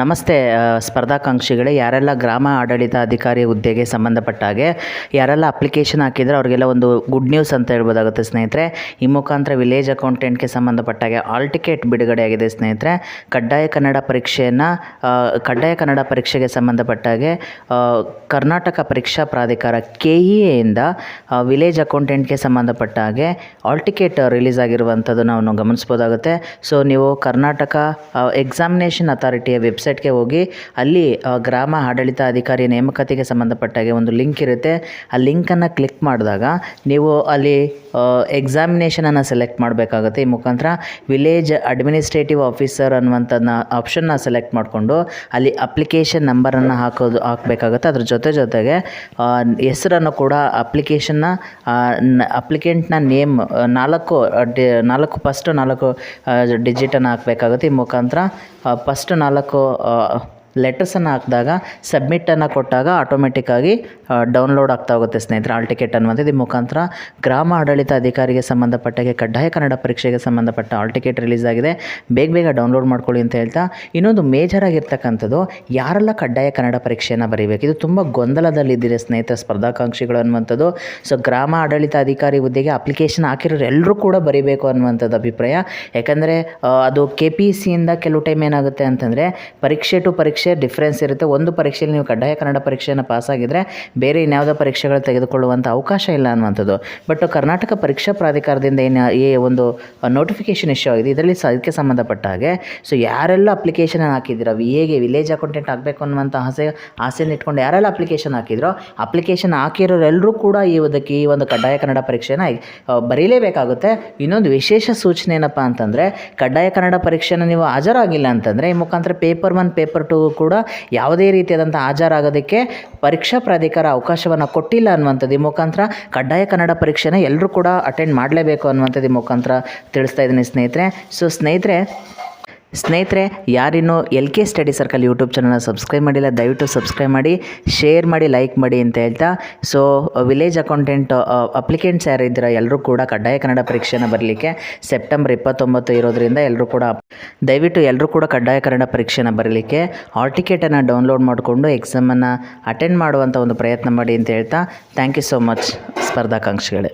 ನಮಸ್ತೆ ಸ್ಪರ್ಧಾಕಾಂಕ್ಷಿಗಳೇ. ಯಾರೆಲ್ಲ ಗ್ರಾಮ ಆಡಳಿತ ಅಧಿಕಾರಿ ಹುದ್ದೆಗೆ ಸಂಬಂಧಪಟ್ಟ ಹಾಗೆ, ಯಾರೆಲ್ಲ ಅಪ್ಲಿಕೇಶನ್ ಹಾಕಿದ್ರೆ ಅವರಿಗೆಲ್ಲ ಒಂದು ಗುಡ್ ನ್ಯೂಸ್ ಅಂತ ಹೇಳ್ಬೋದಾಗುತ್ತೆ ಸ್ನೇಹಿತರೆ. ಈ ಮುಖಾಂತರ ವಿಲೇಜ್ ಅಕೌಂಟೆಂಟ್ಗೆ ಸಂಬಂಧಪಟ್ಟ ಹಾಗೆ, ಆಲ್ ಟಿಕೆಟ್ ಬಿಡುಗಡೆ ಆಗಿದೆ ಸ್ನೇಹಿತರೆ. ಕಡ್ಡಾಯ ಕನ್ನಡ ಪರೀಕ್ಷೆಯನ್ನು ಕಡ್ಡಾಯ ಕನ್ನಡ ಪರೀಕ್ಷೆಗೆ ಸಂಬಂಧಪಟ್ಟ ಹಾಗೆ ಕರ್ನಾಟಕ ಪರೀಕ್ಷಾ ಪ್ರಾಧಿಕಾರ ಕೆ ಇ ಎಯಿಂದ ವಿಲೇಜ್ ಅಕೌಂಟೆಂಟ್ಗೆ ಸಂಬಂಧಪಟ್ಟ ಹಾಗೆ, ಆಲ್ ಟಿಕೆಟ್ ರಿಲೀಸ್ ಆಗಿರುವಂಥದ್ದು ನಾವು ಗಮನಿಸ್ಬೋದಾಗುತ್ತೆ. ಸೊ, ನೀವು ಕರ್ನಾಟಕ ಎಕ್ಸಾಮಿನೇಷನ್ ಅಥಾರಿಟಿಯ ವೆಬ್ಸೈಟ್ಗೆ ಹೋಗಿ, ಅಲ್ಲಿ ಗ್ರಾಮ ಆಡಳಿತ ಅಧಿಕಾರಿ ನೇಮಕಾತಿಗೆ ಸಂಬಂಧಪಟ್ಟ ಹಾಗೆ ಒಂದು ಲಿಂಕ್ ಇರುತ್ತೆ. ಆ ಲಿಂಕನ್ನು ಕ್ಲಿಕ್ ಮಾಡಿದಾಗ ನೀವು ಅಲ್ಲಿ ಎಕ್ಸಾಮಿನೇಷನನ್ನು ಸೆಲೆಕ್ಟ್ ಮಾಡಬೇಕಾಗುತ್ತೆ. ಈ ಮುಖಾಂತರ ವಿಲೇಜ್ ಅಡ್ಮಿನಿಸ್ಟ್ರೇಟಿವ್ ಆಫೀಸರ್ ಅನ್ನುವಂಥದ್ದನ್ನ ಆಪ್ಷನ್ನ ಸೆಲೆಕ್ಟ್ ಮಾಡಿಕೊಂಡು ಅಲ್ಲಿ ಅಪ್ಲಿಕೇಶನ್ ನಂಬರನ್ನು ಹಾಕೋದು, ಹಾಕಬೇಕಾಗುತ್ತೆ. ಅದ್ರ ಜೊತೆ ಜೊತೆಗೆ ಹೆಸರನ್ನು ಕೂಡ ಅಪ್ಲಿಕೇಶನ್ನ ಅಪ್ಲಿಕೆಂಟ್ನ ನೇಮ್ ನಾಲ್ಕು ನಾಲ್ಕು ಫಸ್ಟು ನಾಲ್ಕು ಡಿಜಿಟನ್ನು ಹಾಕಬೇಕಾಗುತ್ತೆ. ಈ ಮುಖಾಂತರ ಫಸ್ಟ್ ನಾಲ್ಕು को ಲೆಟರ್ಸನ್ನು ಹಾಕಿದಾಗ ಸಬ್ಮಿಟನ್ನು ಕೊಟ್ಟಾಗ ಆಟೋಮೆಟಿಕ್ಕಾಗಿ ಡೌನ್ಲೋಡ್ ಆಗ್ತಾ ಹೋಗುತ್ತೆ ಸ್ನೇಹಿತರೆ. ಆಲ್ ಟಿಕೆಟ್ ಅನ್ನುವಂಥದ್ದು ಈ ಮುಖಾಂತರ ಗ್ರಾಮ ಆಡಳಿತ ಅಧಿಕಾರಿಗೆ ಸಂಬಂಧಪಟ್ಟಾಗೆ ಕಡ್ಡಾಯ ಕನ್ನಡ ಪರೀಕ್ಷೆಗೆ ಸಂಬಂಧಪಟ್ಟ ಆಲ್ ಟಿಕೆಟ್ ರಿಲೀಸ್ ಆಗಿದೆ. ಬೇಗ ಬೇಗ ಡೌನ್ಲೋಡ್ ಮಾಡ್ಕೊಳ್ಳಿ ಅಂತ ಹೇಳ್ತಾ, ಇನ್ನೊಂದು ಮೇಜರ್ ಆಗಿರ್ತಕ್ಕಂಥದ್ದು ಯಾರೆಲ್ಲ ಕಡ್ಡಾಯ ಕನ್ನಡ ಪರೀಕ್ಷೆಯನ್ನು ಬರೀಬೇಕು? ಇದು ತುಂಬ ಗೊಂದಲದಲ್ಲಿದ್ದೀರಿ ಸ್ನೇಹಿತರ, ಸ್ಪರ್ಧಾಕಾಂಕ್ಷಿಗಳು ಅನ್ನುವಂಥದ್ದು. ಸೊ ಗ್ರಾಮ ಆಡಳಿತ ಅಧಿಕಾರಿ ಹುದ್ದೆಗೆ ಅಪ್ಲಿಕೇಶನ್ ಹಾಕಿರೋರು ಎಲ್ಲರೂ ಕೂಡ ಬರೀಬೇಕು ಅನ್ನುವಂಥದ್ದು ಅಭಿಪ್ರಾಯ. ಯಾಕಂದರೆ ಅದು ಕೆ ಪಿ ಸಿಯಿಂದ ಕೆಲವು ಟೈಮ್ ಏನಾಗುತ್ತೆ ಅಂತಂದರೆ, ಪರೀಕ್ಷೆ ಟು ಪರೀಕ್ಷೆ ಡಿಫ್ರೆನ್ಸ್ ಇರುತ್ತೆ. ಒಂದು ಪರೀಕ್ಷೆಯಲ್ಲಿ ನೀವು ಕಡ್ಡಾಯ ಕನ್ನಡ ಪರೀಕ್ಷೆಯನ್ನು ಪಾಸಾಗಿದ್ದರೆ ಬೇರೆ ಇನ್ಯಾವುದೋ ಪರೀಕ್ಷೆಗಳು ತೆಗೆದುಕೊಳ್ಳುವಂಥ ಅವಕಾಶ ಇಲ್ಲ ಅನ್ನುವಂಥದ್ದು. ಬಟ್ ಕರ್ನಾಟಕ ಪರೀಕ್ಷಾ ಪ್ರಾಧಿಕಾರದಿಂದ ಏನು ಈ ಒಂದು ನೋಟಿಫಿಕೇಶನ್ ಇಶ್ಯೂ ಆಗಿದೆ. ಇದರಲ್ಲಿ ಸ, ಇದಕ್ಕೆ ಸಂಬಂಧಪಟ್ಟ ಹಾಗೆ. ಸೊ ಯಾರೆಲ್ಲ ಅಪ್ಲಿಕೇಶನ್ ಹಾಕಿದ್ದೀರ, ವಿ ಎಗೆ ವಿಲೇಜ್ ಅಕೌಂಟೆಂಟ್ ಆಗಬೇಕು ಅನ್ನುವಂಥ ಆಸೆ, ಆಸೆಯನ್ನು ಇಟ್ಕೊಂಡು ಯಾರೆಲ್ಲ ಅಪ್ಲಿಕೇಶನ್ ಹಾಕಿದ್ರೋ ಅಪ್ಲಿಕೇಶನ್ ಹಾಕಿರೋರೆಲ್ಲರೂ ಕೂಡ ಈ ಅದಕ್ಕೆ ಈ ಒಂದು ಕಡ್ಡಾಯ ಕನ್ನಡ ಪರೀಕ್ಷೆನ ಬರೀಲೇಬೇಕಾಗುತ್ತೆ. ಇನ್ನೊಂದು ವಿಶೇಷ ಸೂಚನೆ ಏನಪ್ಪ ಅಂತಂದರೆ, ಕಡ್ಡಾಯ ಕನ್ನಡ ಪರೀಕ್ಷೆನ ನೀವು ಹಾಜರಾಗಿಲ್ಲ ಅಂತಂದರೆ, ಈ ಮುಖಾಂತರ ಪೇಪರ್ ಒನ್ ಪೇಪರ್ ಟು ಕೂಡ ಯಾವುದೇ ರೀತಿಯಾದಂಥ ಹಾಜರಾಗೋದಕ್ಕೆ ಪರೀಕ್ಷಾ ಪ್ರಾಧಿಕಾರ ಅವಕಾಶವನ್ನು ಕೊಟ್ಟಿಲ್ಲ ಅನ್ನುವಂಥದ್ದು. ಈ ಮುಖಾಂತರ ಕಡ್ಡಾಯ ಕನ್ನಡ ಪರೀಕ್ಷೆನ ಎಲ್ಲರೂ ಕೂಡ ಅಟೆಂಡ್ ಮಾಡಲೇಬೇಕು ಅನ್ನುವಂಥದ್ದು ಈ ಮುಖಾಂತರ ತಿಳಿಸ್ತಾ ಇದ್ದೀನಿ ಸ್ನೇಹಿತರೆ. ಸೊ ಸ್ನೇಹಿತರೆ ಸ್ನೇಹಿತರೆ, ಯಾರಿನ್ನೂ L K study circle YouTube ಚಾನಲ್ನ ಸಬ್ಸ್ಕ್ರೈಬ್ ಮಾಡಿಲ್ಲ, ದಯವಿಟ್ಟು ಸಬ್ಸ್ಕ್ರೈಬ್ ಮಾಡಿ ಶೇರ್ ಮಾಡಿ ಲೈಕ್ ಮಾಡಿ ಅಂತ ಹೇಳ್ತಾ. ಸೊ ವಿಲೇಜ್ ಅಕೌಂಟೆಂಟ್ ಅಪ್ಲಿಕೆಂಟ್ಸ್ ಯಾರಿದ್ದೀರ ಎಲ್ಲರೂ ಕೂಡ ಕಡ್ಡಾಯ ಕನ್ನಡ ಪರೀಕ್ಷೆನ ಬರಲಿಕ್ಕೆ ಸೆಪ್ಟೆಂಬರ್ ಇಪ್ಪತ್ತೊಂಬತ್ತು ಇರೋದ್ರಿಂದ ಎಲ್ಲರೂ ಕೂಡ ದಯವಿಟ್ಟು ಎಲ್ಲರೂ ಕೂಡ ಕಡ್ಡಾಯ ಕನ್ನಡ ಪರೀಕ್ಷೆನ ಬರಲಿಕ್ಕೆ ಹಾಲ್ ಟಿಕೆಟನ್ನು ಡೌನ್ಲೋಡ್ ಮಾಡಿಕೊಂಡು ಎಕ್ಸಾಮನ್ನು ಅಟೆಂಡ್ ಮಾಡುವಂಥ ಒಂದು ಪ್ರಯತ್ನ ಮಾಡಿ ಅಂತ ಹೇಳ್ತಾ. Thank you so much ಸ್ಪರ್ಧಾಕಾಂಕ್ಷಿಗಳೇ.